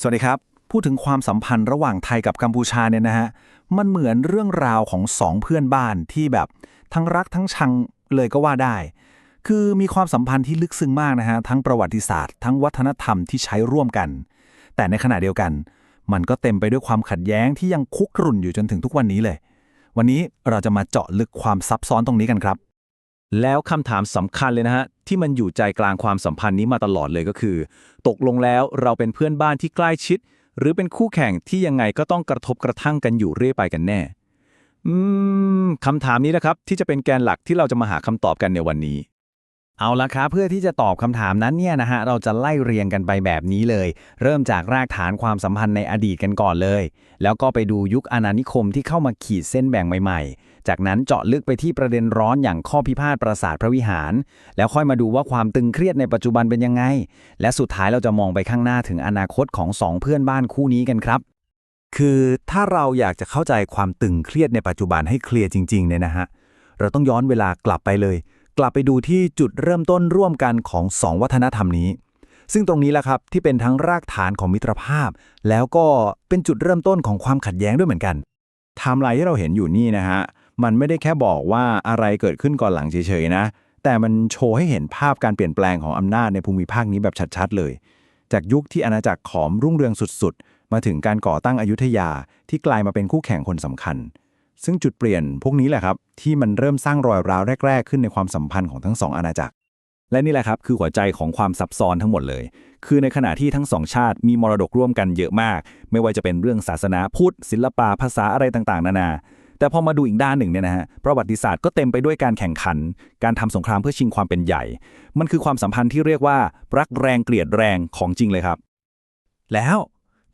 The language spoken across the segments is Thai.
สวัสดีครับ พูดถึงความสัมพันธ์ระหว่างไทยกับกัมพูชาเนี่ยนะฮะ มันเหมือนเรื่องราวของสองเพื่อนบ้านที่แบบทั้งรักทั้งชังเลยก็ว่าได้ คือมีความสัมพันธ์ที่ลึกซึ้งมากนะฮะ ทั้งประวัติศาสตร์ ทั้งวัฒนธรรมที่ใช้ร่วมกัน แต่ในขณะเดียวกัน มันก็เต็มไปด้วยความขัดแย้งที่ยังคุกรุ่นอยู่จนถึงทุกวันนี้เลย วันนี้เราจะมาเจาะลึกความซับซ้อนตรงนี้กันครับ แล้วคำถามสำคัญเลยนะฮะ ที่มันอยู่ใจกลางความสัมพันธ์นี้มาตลอดเลยก็คือ ตกลงแล้วเราเป็นเพื่อนบ้านที่ใกล้ชิด หรือเป็นคู่แข่งที่ยังไงก็ต้องกระทบกระทั่งกันอยู่เรื่อยไปกันแน่ อืมคำถามนี้นะครับ ที่จะเป็นแกนหลักที่เราจะมาหาคำตอบกันในวันนี้ เอาละครับเพื่อที่จะตอบคำถามนั้นเนี่ยนะฮะเราจะไล่เรียงกันไปแบบนี้เลย เริ่มจากรากฐานความสัมพันธ์ในอดีตกันก่อนเลย แล้วก็ไปดูยุคอาณานิคมที่เข้ามาขีดเส้นแบ่งใหม่ ๆ จากนั้นเจาะลึกไปที่ประเด็นร้อนอย่างข้อพิพาทปราสาทพระวิหาร แล้วค่อยมาดูว่าความตึงเครียดในปัจจุบันเป็นยังไง และสุดท้ายเราจะมองไปข้างหน้าถึงอนาคตของสองเพื่อนบ้านคู่นี้กันครับ คือถ้าเราอยากจะเข้าใจความตึงเครียดในปัจจุบันให้เคลียร์จริงๆเนี่ยนะฮะเราต้องย้อนเวลากลับไปเลย กลับไปดูที่จุดเริ่มต้นร่วมกันของสองวัฒนธรรมนี้ ซึ่งตรงนี้แหละครับที่เป็นทั้งรากฐานของมิตรภาพ แล้วก็เป็นจุดเริ่มต้นของความขัดแย้งด้วยเหมือนกันไทม์ไลน์ที่เราเห็นอยู่นี่นะฮะมันไม่ได้แค่บอกว่าอะไรเกิดขึ้นก่อนหลังเฉยๆนะ แต่มันโชว์ให้เห็นภาพการเปลี่ยนแปลงของอำนาจในภูมิภาคนี้แบบชัดๆเลย จากยุคที่อาณาจักรขอมรุ่งเรืองสุดๆ มาถึงการก่อตั้งอยุธยาที่กลายมาเป็นคู่แข่งคนสำคัญ ซึ่งจุดเปลี่ยนพวกนี้แหละครับที่มันเริ่มสร้างรอยร้าวแรก ๆ ขึ้นในความสัมพันธ์ของทั้งสองอาณาจักร และนี่แหละครับคือหัวใจของความซับซ้อนทั้งหมดเลย คือในขณะที่ทั้งสองชาติมีมรดกร่วมกันเยอะมาก ไม่ว่าจะเป็นเรื่องศาสนาพุทธศิลปะภาษาอะไรต่างๆ นานา แต่พอมาดูอีกด้านหนึ่งเนี่ยนะฮะประวัติศาสตร์ก็เต็มไปด้วยการแข่งขัน การทำสงครามเพื่อชิงความเป็นใหญ่ มันคือความสัมพันธ์ที่เรียกว่ารักแรงเกลียดแรงของจริงเลยครับ แล้ว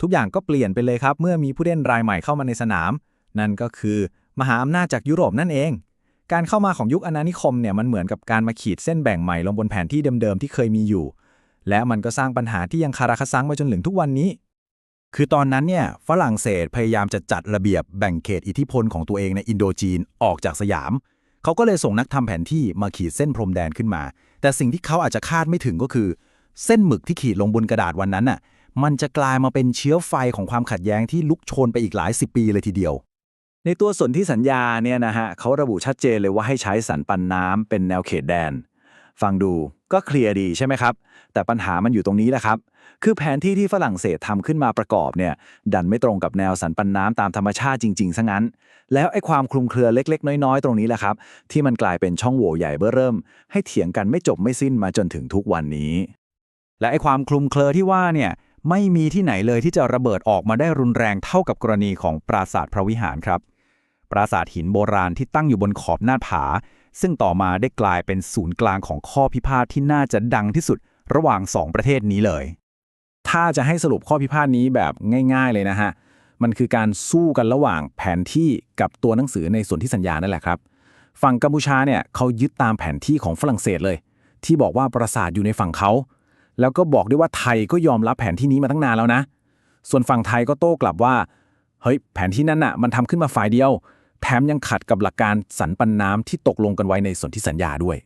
ทุกอย่างก็เปลี่ยนไปเลยครับ เมื่อมีผู้เล่นรายใหม่เข้ามาในสนาม นั่นก็คือ มหาอำนาจจากยุโรปนั่นเอง การเข้ามาของยุคอาณานิคมเนี่ยมันเหมือนกับการมาขีดเส้นแบ่งใหม่ลงบนแผนที่เดิมๆที่เคยมีอยู่ และมันก็สร้างปัญหาที่ยังคาราคาซังมาจนถึงทุกวันนี้ คือตอนนั้นเนี่ยฝรั่งเศสพยายามจะจัดระเบียบแบ่งเขตอิทธิพลของตัวเองในอินโดจีนออกจากสยาม เขาก็เลยส่งนักทำแผนที่มาขีดเส้นพรมแดนขึ้นมา แต่สิ่งที่เขาอาจจะคาดไม่ถึงก็คือ เส้นหมึกที่ขีดลงบนกระดาษวันนั้นน่ะมันจะกลายมาเป็นเชื้อไฟของความขัดแย้งที่ลุกโชนไปอีกหลายสิบปีเลยทีเดียว ในตัวสนที่สัญญาเนี่ยนะฮะเขาระบุชัดเจนเลยว่าให้ใช้สันปันน้ำเป็นแนวเขตแดน ฟังดูก็เคลียร์ดีใช่ไหมครับ แต่ปัญหามันอยู่ตรงนี้แหละครับ คือแผนที่ที่ฝรั่งเศสทำขึ้นมาประกอบเนี่ยดันไม่ตรงกับแนวสันปันน้ำตามธรรมชาติจริงๆซะงั้น แล้วไอ้ความคลุมเครือเล็ก ๆ น้อยๆ ตรงนี้แหละครับ ที่มันกลายเป็นช่องโหว่ใหญ่เบ้อเริ่ม ให้เถียงกันไม่จบไม่สิ้นมาจนถึงทุกวันนี้ และไอ้ความคลุมเครือที่ว่าเนี่ยไม่มีที่ไหนเลยที่จะระเบิดออกมาได้รุนแรงเท่ากับกรณีของปราสาทพระวิหารครับ ปราสาทหินโบราณที่ตั้งอยู่บนขอบหน้าผา ซึ่งต่อมาได้กลายเป็นศูนย์กลางของข้อพิพาทที่น่าจะดังที่สุดระหว่างสองประเทศนี้เลย ถ้าจะให้สรุปข้อพิพาทนี้แบบง่าย ๆเลยนะฮะ มันคือการสู้กันระหว่างแผนที่กับตัวหนังสือในส่วนที่สัญญานั่นแหละครับ ฝั่งกัมพูชาเนี่ยเขายึดตามแผนที่ของฝรั่งเศสเลย ที่บอกว่าปราสาทอยู่ในฝั่งเขา แล้วก็บอกด้วยว่าไทยก็ยอมรับแผนที่นี้มาตั้งนานแล้วนะ ส่วนฝั่งไทยก็โต้กลับว่า เฮ้ย แผนที่นั้นน่ะ มันทำขึ้นมาฝ่ายเดียว แถมยังขัดกับหลักการสันปันน้ำที่ตกลงกันไว้ในสนธิสัญญาด้วย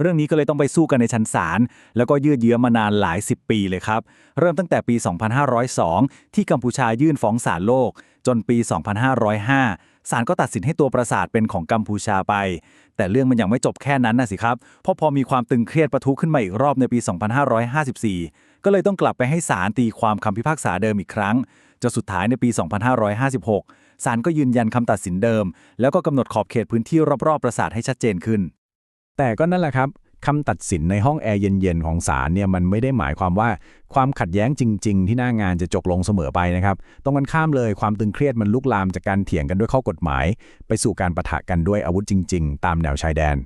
เรื่องนี้ก็เลยต้องไปสู้กันในชั้นศาลแล้วก็ยืดเยื้อมานานหลายสิบปีเลยครับ เริ่มตั้งแต่ปี 2502 ที่กัมพูชายื่นฟ้องศาลโลก จนปี 2505ศาลก็ตัดสินให้ตัวปราสาทเป็นของกัมพูชาไป แต่เรื่องมันยังไม่จบแค่นั้นนะสิครับเพราะพอมีความตึงเครียดประทุขึ้นมาอีกรอบในปี 2554 ก็เลยต้องกลับไปให้ศาลตีความคำพิพากษาเดิมอีกครั้ง จนสุดท้ายในปี 2556 ศาลก็ยืนยันคำตัดสินเดิม แล้วก็กำหนดขอบเขตพื้นที่รอบๆปราสาทให้ชัดเจนขึ้น แต่ก็นั่นแหละครับคำตัดสินในห้องแอร์เย็นๆ ของศาลเนี่ยมันไม่ได้หมายความว่าความขัดแย้งจริง ๆ ที่หน้างานจะจบลงเสมอไปนะครับตรงกันข้ามเลยความตึงเครียดมันลุกลามจากการเถียงกันด้วยข้อกฎหมาย ไปสู่การปะทะกันด้วยอาวุธจริง ๆ ตามแนวชายแดน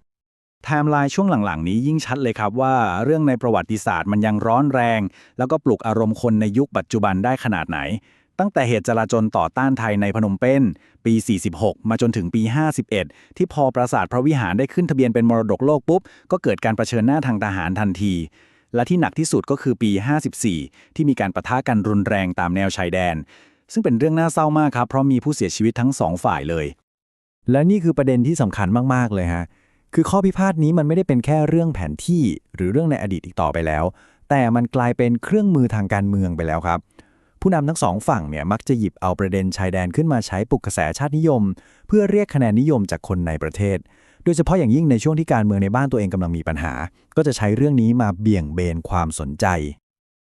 ไทม์ไลน์ช่วงหลังๆ นี้ยิ่งชัดเลยครับว่าเรื่องในประวัติศาสตร์มันยังร้อนแรง แล้วก็ปลุกอารมณ์คนในยุคปัจจุบันได้ขนาดไหน ตั้งแต่เหตุจลาจลต่อต้านไทยในพนมเปญปี 46 มาจนถึงปี 51 ที่พอปราสาทพระวิหารได้ขึ้นทะเบียนเป็นมรดกโลกปุ๊บ ก็เกิดการประชิญหน้าทางทหารทันที และที่หนักที่สุดก็คือปี 54 ที่มีการปะทะกันรุนแรงตามแนวชายแดน ซึ่งเป็นเรื่องน่าเศร้ามากครับเพราะมีผู้เสียชีวิตทั้งสองฝ่ายเลย และนี่คือประเด็นที่สำคัญมากๆเลยฮะคือข้อพิพาทนี้มันไม่ได้เป็นแค่เรื่องแผนที่ หรือเรื่องในอดีตอีกต่อไปแล้ว แต่มันกลายเป็นเครื่องมือทางการเมืองไปแล้วครับ ผู้นำทั้งสองฝั่งเนี่ยมักจะหยิบเอาประเด็นชายแดนขึ้นมาใช้ปลุกกระแสชาตินิยม เพื่อเรียกคะแนนนิยมจากคนในประเทศ โดยเฉพาะอย่างยิ่งในช่วงที่การเมืองในบ้านตัวเองกำลังมีปัญหา ก็จะใช้เรื่องนี้มาเบี่ยงเบนความสนใจ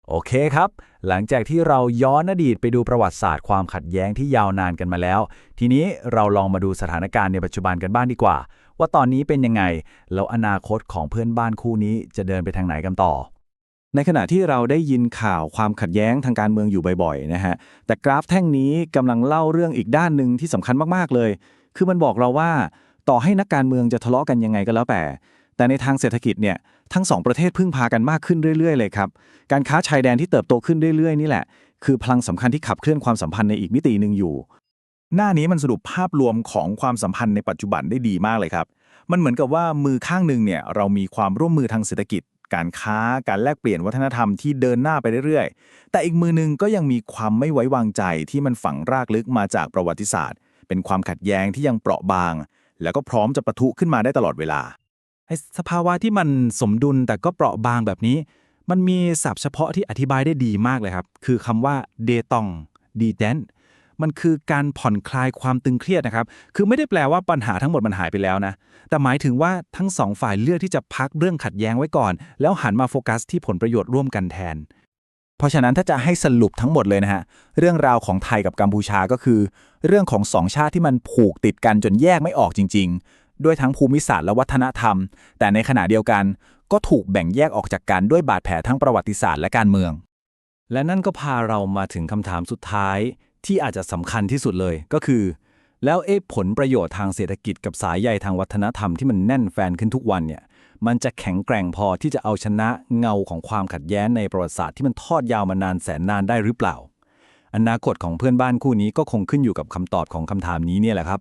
โอเคครับ หลังจากที่เราย้อนอดีตไปดูประวัติศาสตร์ความขัดแย้งที่ยาวนานกันมาแล้ว ทีนี้เราลองมาดูสถานการณ์ในปัจจุบันกันบ้างดีกว่า ว่าตอนนี้เป็นยังไงแล้วอนาคตของเพื่อนบ้านคู่นี้จะเดินไปทางไหนกันต่อ ในขณะที่เราได้ยินข่าวความขัดแย้งทางการเมืองอยู่บ่อยๆนะฮะ แต่กราฟแท่งนี้กำลังเล่าเรื่องอีกด้านหนึ่งที่สำคัญมากๆเลย คือมันบอกเราว่าต่อให้นักการเมืองจะทะเลาะกันยังไงก็แล้วแต่ แต่ในทางเศรษฐกิจเนี่ยทั้งสองประเทศพึ่งพากันมากขึ้นเรื่อยๆเลยครับ การค้าชายแดนที่เติบโตขึ้นเรื่อยๆนี่แหละ คือพลังสำคัญที่ขับเคลื่อนความสัมพันธ์ในอีกมิติหนึ่งอยู่ หน้านี้มันสรุปภาพรวมของความสัมพันธ์ในปัจจุบันได้ดีมากเลยครับ มันเหมือนกับว่ามือข้างหนึ่งเนี่ยเรามีความร่วมมือทางเศรษฐกิจ การค้าการแลกเปลี่ยนวัฒนธรรมที่เดินหน้าไปเรื่อยๆ แต่อีกมือหนึงก็ยังมีความไม่ไว้วางใจที่มันฝังรากลึกมาจากประวัติศาสตร์ เป็นความขัดแย้งที่ยังเปราะบาง แล้วก็พร้อมจะปะทุขึ้นมาได้ตลอดเวลาไอ้สภาวะที่มันสมดุลแต่ก็เปราะบางแบบนี้ มันมีศัพท์เฉพาะที่อธิบายได้ดีมากเลยครับ คือคำว่าเดตองดีแดน มันคือการผ่อนคลายความตึงเครียดนะครับ คือไม่ได้แปลว่าปัญหาทั้งหมดมันหายไปแล้วนะ แต่หมายถึงว่าทั้งสองฝ่ายเลือกที่จะพักเรื่องขัดแย้งไว้ก่อน แล้วหันมาโฟกัสที่ผลประโยชน์ร่วมกันแทน เพราะฉะนั้นถ้าจะให้สรุปทั้งหมดเลยนะฮะ เรื่องราวของไทยกับกัมพูชาก็คือ เรื่องของสองชาติที่มันผูกติดกันจนแยกไม่ออกจริง ๆ ด้วยทั้งภูมิศาสตร์และวัฒนธรรม แต่ในขณะเดียวกันก็ถูกแบ่งแยกออกจากกันด้วยบาดแผลทั้งประวัติศาสตร์และการเมือง และนั่นก็พาเรามาถึงคำถามสุดท้าย ที่อาจจะสำคัญที่สุดเลยก็คือ แล้วเอ๊ะผลประโยชน์ทางเศรษฐกิจกับสายใยทางวัฒนธรรมที่มันแน่นแฟนขึ้นทุกวันเนี่ยมันจะแข็งแกร่งพอที่จะเอาชนะเงาของความขัดแย้งในประวัติศาสตร์ที่มันทอดยาวมานานแสนนานได้หรือเปล่า อนาคตของเพื่อนบ้านคู่นี้ก็คงขึ้นอยู่กับคำตอบของคำถามนี้เนี่ยแหละครับ